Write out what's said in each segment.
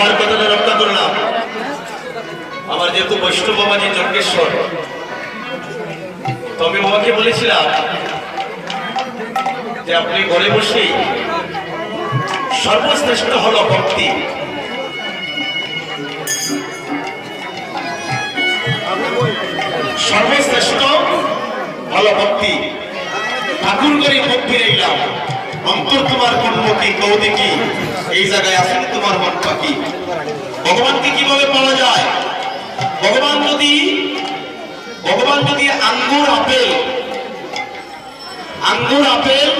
আমার কথাটা রক্ষা করলাম আমার যেহেতু বৈষ্ণব বাবাজি যজ্ঞেশ্বর তো আমি বাবাকে বলেছিলাম যে আপনি ঘরে বসে সর্বশ্রেষ্ঠ হল ভক্তি। সর্বশ্রেষ্ঠ হলো ভক্তি। ঠাকুর করে ভক্তি ফিরাইলাম অন্তর তোমার কর্মকি কৌদিকি এই জায়গায় আসলে তোমার মন পাখি ভগবানকে কীভাবে পাওয়া যায়? ভগবান যদি ভগবান যদি আঙ্গুর, আপেল আঙ্গুর, আপেল,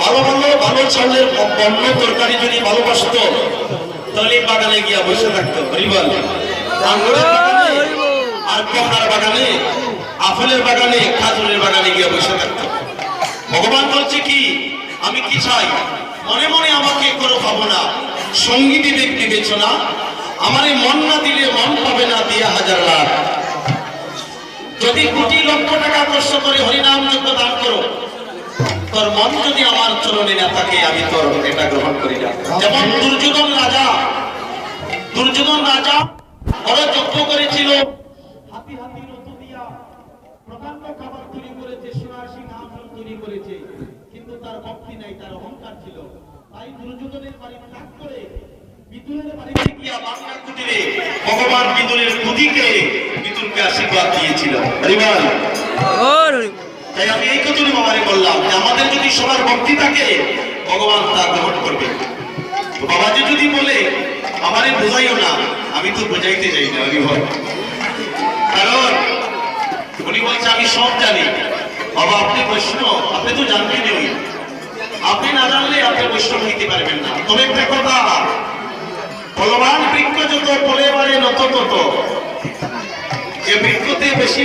ভালো ভালো ভালো চাউলের বন্য তরকারি যদি ভালোবাসত, তাহলে বাগানে গিয়া বসে থাকতো। হরিবল আঙ্গুরের আর কমলার বাগানে, আপেলের বাগানে, খাজুরের বাগানে গিয়া বসে থাকতো। ভগবান বলছে কি, আমি কি চাই? মনে মনে করো ভাবনা সঙ্গী বিবেক বিবেচনা, আমারে মন না দিলে মন পাবে না দিয়া হাজার লাখ। যদি কোটি লক্ষ টাকা কষ্ট করে হরিনাম যোগ্য দান করো, তোর মন যদি আমার চরণে না থাকে, আমি তোর এটা গ্রহণ করি না। যেমন দুর্যোধন রাজা দুর্যোধন রাজা বড় যজ্ঞ করেছিল। হাতি হাতি রত দিয়া প্রকাণ্ড খাবার তৈরি করেছে সোনার সিংহাসন তৈরি করেছে। কিন্তু তার ভক্তি নাই, তার অহংকার ছিল। তাই দুর্যোধনের বাড়ি ত্যাগ করে বিদুরের বাড়িতে গিয়া বাংলা কুটিরে ভগবান বিদুরের কুদিকে বিদুরকে আশীর্বাদ দিয়েছিল। হরিবল। তাই আমি এই কথাটি বাবারে বললাম যে আমাদের যদি সবার ভক্তি থাকে ভগবান তা গ্রহণ করবে। তো বাবাজি যদি বলে আমারে বোঝাইও না আমি তো বোঝাইতে যাই না হরিবল। কারণ উনি বলছে আমি সব জানি। বাবা আপনি বৈষ্ণব আপনি তো জানবেনই আপনি না জানলে আপনি বৈষ্ণব হইতে পারবেন না। তবে একটা কথা বলবান বৃক্ষ যত পরে বাড়ে, নত তত। যে বৃক্ষতে বেশি